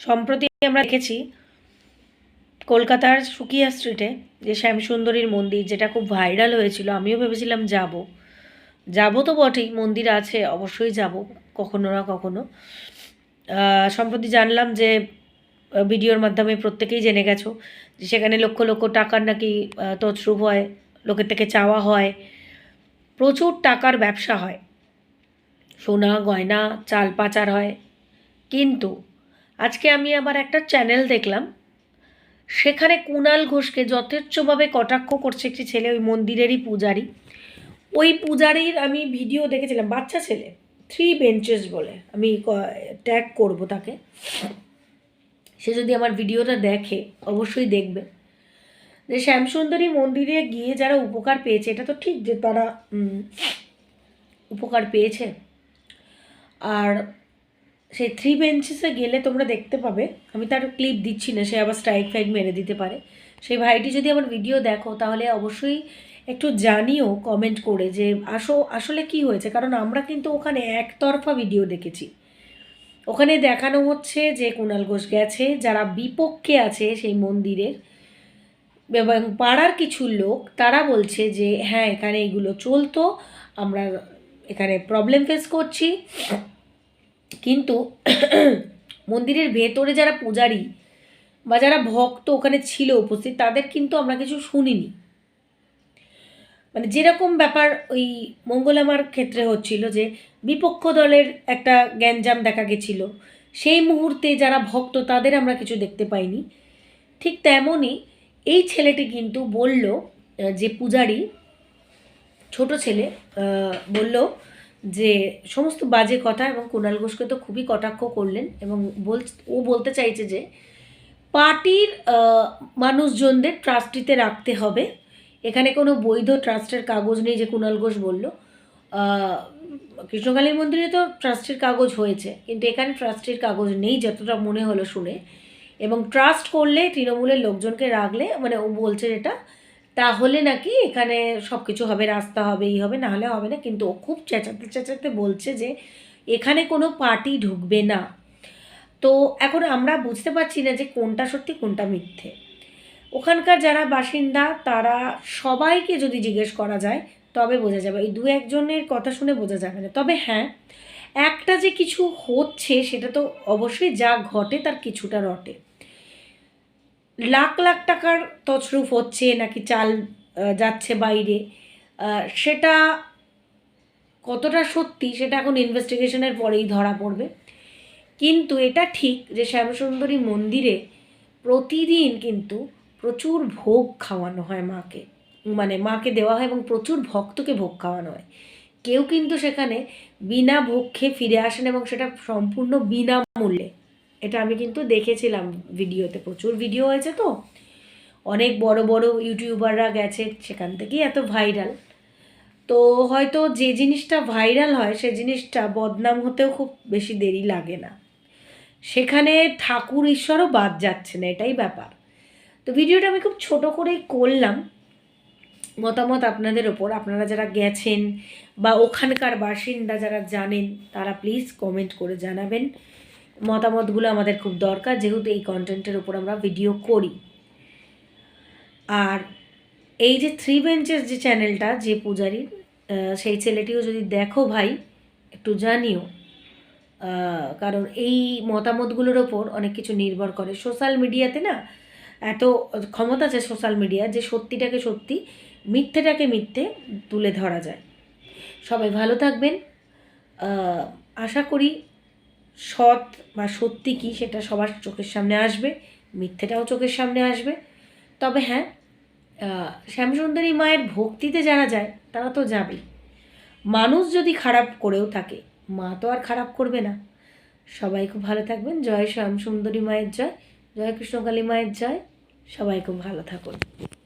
সম্প্রতি আমরা দেখেছি কলকাতার সুকিয়া স্ট্রিটে যে শ্যামসুন্দরীর মন্দির, যেটা খুব ভাইরাল হয়েছিল, আমিও ভেবেছিলাম যাব। যাব তো বটেই, মন্দির আছে, অবশ্যই যাব, কখনো না কখনো। সম্প্রতি জানলাম যে ভিডিওর মাধ্যমে প্রত্যেকেই জেনে গেছো যে সেখানে লক্ষ লক্ষ টাকার নাকি তছরূপ হয়, লোকের থেকে চাওয়া হয়, প্রচুর টাকার ব্যবসা হয়। সোনা, গয়না, চাল পাচার হয় কিন্তু আজকে আমি আবার একটা চ্যানেল দেখলাম। সেখানে কুণাল ঘোষকে যথেচ্ছভাবে কটাক্ষ করছে একটি ছেলে, ওই মন্দিরেরই পূজারি। ওই পূজারির আমি ভিডিও দেখেছিলাম, বাচ্চা ছেলে থ্রি বেঞ্চেস বলে, আমি ট্যাগ করব তাকে। সে যদি আমার ভিডিওটা দেখে, অবশ্যই দেখবে। যে শ্যামসুন্দরী মন্দিরে গিয়ে যারা উপকার পেয়েছে, এটা তো ঠিক যে তারা উপকার পেয়েছে। আর সেই থ্রি বেঞ্চেসে গেলে তোমরা দেখতে পাবে, আমি তার ক্লিপ দিচ্ছি না, সে আবার স্ট্রাইক ফাইক মেরে দিতে পারে। সেই ভাইটি যদি আমার ভিডিও দেখো, তাহলে অবশ্যই একটু জানিও কমেন্ট করে যে আসো, আসলে কি হয়েছে? কারণ আমরা কিন্তু ওখানে একতরফা ভিডিও দেখেছি। ওখানে দেখানো হচ্ছে যে কুণাল ঘোষ গেছে, যারা বিপক্ষে আছে সেই মন্দিরের, এবং পাড়ার কিছু লোক, তারা বলছে যে হ্যাঁ এখানে এগুলো চলতো, আমরা এখানে প্রবলেম ফেস করছি। কিন্তু মন্দিরের ভেতরে যারা পূজারি বা যারা ভক্ত ওখানে ছিল উপস্থিত, তাদের কিন্তু আমরা কিছু শুনিনি। মানে যেরকম ব্যাপার ওই মঙ্গলামার ক্ষেত্রে হচ্ছিল যে, বিপক্ষ দলের একটা গ্যাঞ্জাম দেখা গেছিল। সেই মুহূর্তে যারা ভক্ত, তাদের আমরা কিছু দেখতে পাইনি। ঠিক তেমনই এই ছেলেটি কিন্তু বলল যে পূজারি, ছোট ছেলে বলল যে সমস্ত বাজে কথা এবং কুণাল ঘোষকে তো খুবই কটাক্ষ করলেন এবং বল ও বলতে চাইছে যে পার্টির মানুষজনদের ট্রাস্টিতে রাখতে হবে। এখানে কোনো বৈধ ট্রাস্টের কাগজ নেই যে কুণাল ঘোষ বলল। কৃষ্ণকালী মন্দিরে তো ট্রাস্টের কাগজ হয়েছে, কিন্তু এখানে ট্রাস্টের কাগজ নেই যতটা মনে হলো শুনে। এবং ট্রাস্ট করলে তৃণমূলের লোকজনকে রাখলে মানে ও বলছে এটা তাহলে নাকি এখানে সব কিছু হবে, রাস্তা হবে, এই হবে, না হলে হবে না। কিন্তু ও খুব চেঁচাতে চেঁচাতে বলছে যে, এখানে কোনো পার্টি ঢুকবে না। তো এখন আমরা বুঝতে পারছি না যে কোনটা সত্যি, কোনটা মিথ্যে। ওখানকার যারা বাসিন্দা, তারা সবাইকে যদি জিজ্ঞেস করা যায়, তবে বোঝা যাবে। এই দু একজনের কথা শুনে বোঝা যাবে না। তবে হ্যাঁ একটা যে কিছু হচ্ছে, সেটা তো অবশ্যই যা ঘটে, তার কিছুটা রটে। লাখ লাখ টাকার তছরুফ হচ্ছে নাকি চাল যাচ্ছে বাইরে। সেটা কতটা সত্যি সেটা এখন ইনভেস্টিগেশনের পরেই ধরা পড়বে। কিন্তু এটা ঠিক যে শ্যামসুন্দরী মন্দিরে প্রতিদিন কিন্তু প্রচুর ভোগ খাওয়ানো হয় মাকে। মানে মাকে দেওয়া হয় এবং প্রচুর ভক্তকে ভোগ খাওয়ানো হয়। কেউ কিন্তু সেখানে বিনা ভোগ খেয়ে ফিরে আসেন এবং সেটা সম্পূর্ণ বিনামূল্যে। এটা আমি কিন্তু দেখেছিলাম ভিডিওতে প্রচুর। ভিডিও হয়েছে তো। অনেক বড় বড় ইউটিউবাররা গেছে সেখান থেকেই এত ভাইরাল। তো হয়তো যে জিনিসটা ভাইরাল হয়, সে জিনিসটা বদনাম হতেও খুব বেশি দেরি লাগে না। সেখানে ঠাকুর ঈশ্বরও বাদ যাচ্ছে না, এটাই ব্যাপার। তো ভিডিওটা আমি খুব ছোট করেই করলাম। মতামত আপনাদের ওপর। আপনারা যারা গেছেন বা ওখানকার বাসিন্দা যারা জানেন, তারা প্লিজ কমেন্ট করে জানাবেন। মতামতগুলো আমাদের খুব দরকার, যেহেতু এই কন্টেন্টের উপর আমরা ভিডিও করি। আর এই যে থ্রি বেঞ্চের যে চ্যানেলটা যে পূজারির সেই ছেলেটিও যদি দেখো ভাই, একটু জানিও। কারণ এই মতামতগুলোর ওপর অনেক কিছু নির্ভর করে। সোশ্যাল মিডিয়াতে না, এত ক্ষমতা আছে সোশ্যাল মিডিয়া যে সত্যিটাকে সত্যি, মিথ্যেটাকে মিথ্যে তুলে ধরা যায়। সবাই ভালো থাকবেন। আশা করি সৎ বা সত্যি কি সেটা সবার চোখের সামনে আসবে, মিথ্যেটাও চোখের সামনে আসবে। তবে হ্যাঁ শ্যামসুন্দরী মায়ের ভক্তিতে যারা যায়, তারা তো যাবেই। মানুষ যদি খারাপ করেও থাকে, মা তো আর খারাপ করবে না। সবাই খুব ভালো থাকবেন। জয় শ্যামসুন্দরী মায়ের জয় জয় কৃষ্ণকালী মায়ের জয়। সবাই খুব ভালো থাকুন।